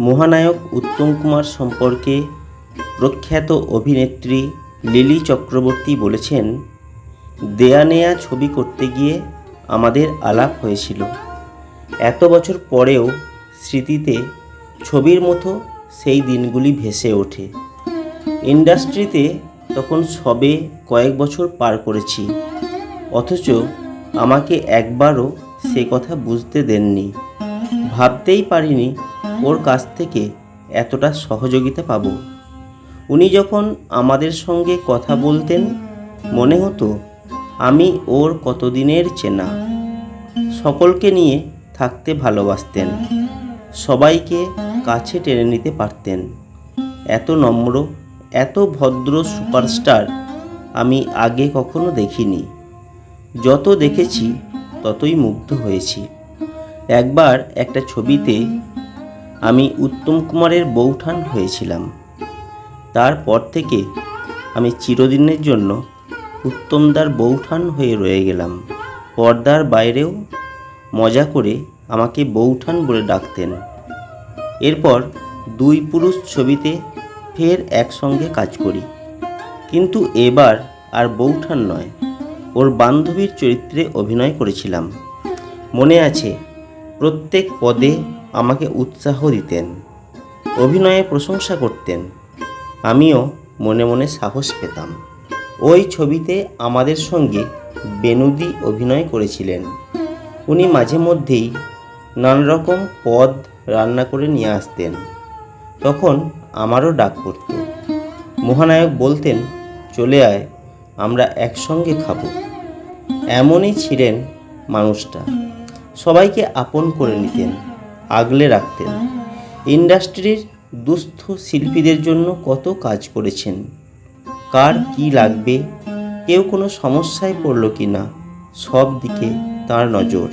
মহানায়ক উত্তম কুমার সম্পর্কে প্রখ্যাত অভিনেত্রী লিলি চক্রবর্তী বলেছেন, দেয়া নেয়া ছবি করতে গিয়ে আমাদের আলাপ হয়েছিল। এত বছর পরেও স্মৃতিতে ছবির মতো সেই দিনগুলি ভেসে ওঠে। ইন্ডাস্ট্রিতে তখন সবে কয়েক বছর পার করেছি। অথচ আমাকে একবারও সে কথা বুঝতে দেননি। ভাবতেই পারিনি ওর কাছ থেকে এতটা সহযোগিতা পাব। উনি যখন আমাদের সঙ্গে কথা বলতেন, মনে হতো আমি ওর কতদিনের চেনা। সকলকে নিয়ে থাকতে ভালোবাসতেন। সবাইকে কাছে টেনে নিতে পারতেন। এত নম্র, এত ভদ্র সুপারস্টার আমি আগে কখনো দেখিনি। যত দেখেছি, ততই মুগ্ধ হয়েছি। একবার একটা ছবিতে আমি উত্তম কুমারের বৌঠান হয়েছিলাম। তারপর থেকে আমি চিরদিনের জন্য উত্তমদার বৌঠান হয়ে রয়ে গেলাম। পর্দার বাইরেও মজা করে আমাকে বৌঠান বলে ডাকতেন। এরপর দুই পুরুষ ছবিতে ফের একসঙ্গে কাজ করি। কিন্তু এবার আর বৌঠান নয়, ওর বান্ধবীর চরিত্রে অভিনয় করেছিলাম। মনে আছে প্রত্যেক পদে আমাকে উৎসাহ দিতেন অভিনয়ে প্রশংসা করতেন। আমিও মনে মনে সাহস পেতাম। ওই ছবিতে আমাদের সঙ্গে বেনুদি অভিনয় করেছিলেন। উনি মাঝে মধ্যেই নানা রকম পদ রান্না করে নিয়ে আসতেন। তখন আমারও ডাক পড়ত। মহানায়ক বলতেন, চলে আয়, আমরা একসঙ্গে খাব। এমনই ছিলেন মানুষটা। সবাইকে আপন করে নিতেন, আগলে রাখতেন। ইন্ডাস্ট্রির দুস্থ শিল্পীদের জন্য কত কাজ করেছেন? কার কি লাগবে? কেউ কোনো সমস্যায় পড়ল কি না? সব দিকে তার নজর।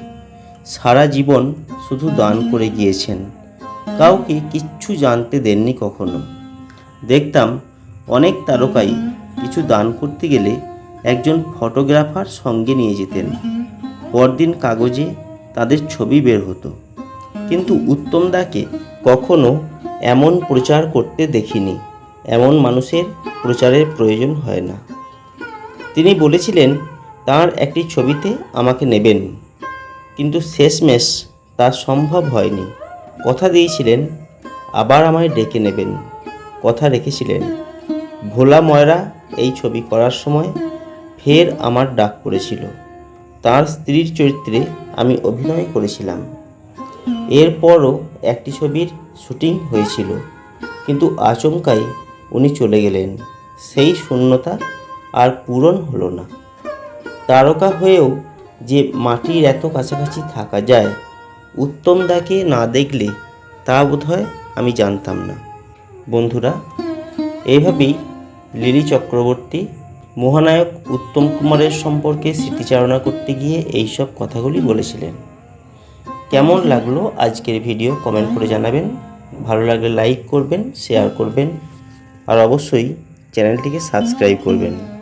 সারা জীবন শুধু দান করে গিয়েছেন। কাউকে কিচ্ছু জানতে দেননি কখনো। দেখতাম অনেক তারকাই কিছু দান করতে গেলে একজন ফটোগ্রাফার সঙ্গে নিয়ে যেতেন। পরদিন কাগজে তাদের ছবি বের হতো। কিন্তু উত্তমদাকে কখনো এমন প্রচার করতে দেখিনি, এমন মানুষের প্রচারের প্রয়োজন হয় না। তিনি বলেছিলেন, তার একটি ছবিতে আমাকে নেবেন। কিন্তু শেষমেশ তা সম্ভব হয়নি। কথা দিয়েছিলেন, আবার আমায় ডেকে নেবেন। কথা রেখেছিলেন, ভোলা ময়রা এই ছবি করার সময় ফের আমার ডাক পড়েছিল। তার স্ত্রীর চরিত্রে আমি অভিনয় করেছিলাম। এরপরও একটি ছবির শুটিং হয়েছিল, কিন্তু আচমকাই উনি চলে গেলেন। সেই শূন্যতা আর পূরণ হলো না। তারকা হয়েও যে মাটির এত কাছাকাছি থাকা যায়, উত্তম দাকে না দেখলে তা বোধহয় আমি জানতাম না। বন্ধুরা, এভাবেই লিলি চক্রবর্তী মহানায়ক উত্তম কুমারের সম্পর্কে স্মৃতিচারণা করতে গিয়ে এইসব কথাগুলি বলেছিলেন। কেমন লাগল আজকের ভিডিও কমেন্ট করে জানাবেন। ভালো লাগলে লাইক করবেন, শেয়ার করবেন, আর অবশ্যই চ্যানেলটিকে সাবস্ক্রাইব করবেন।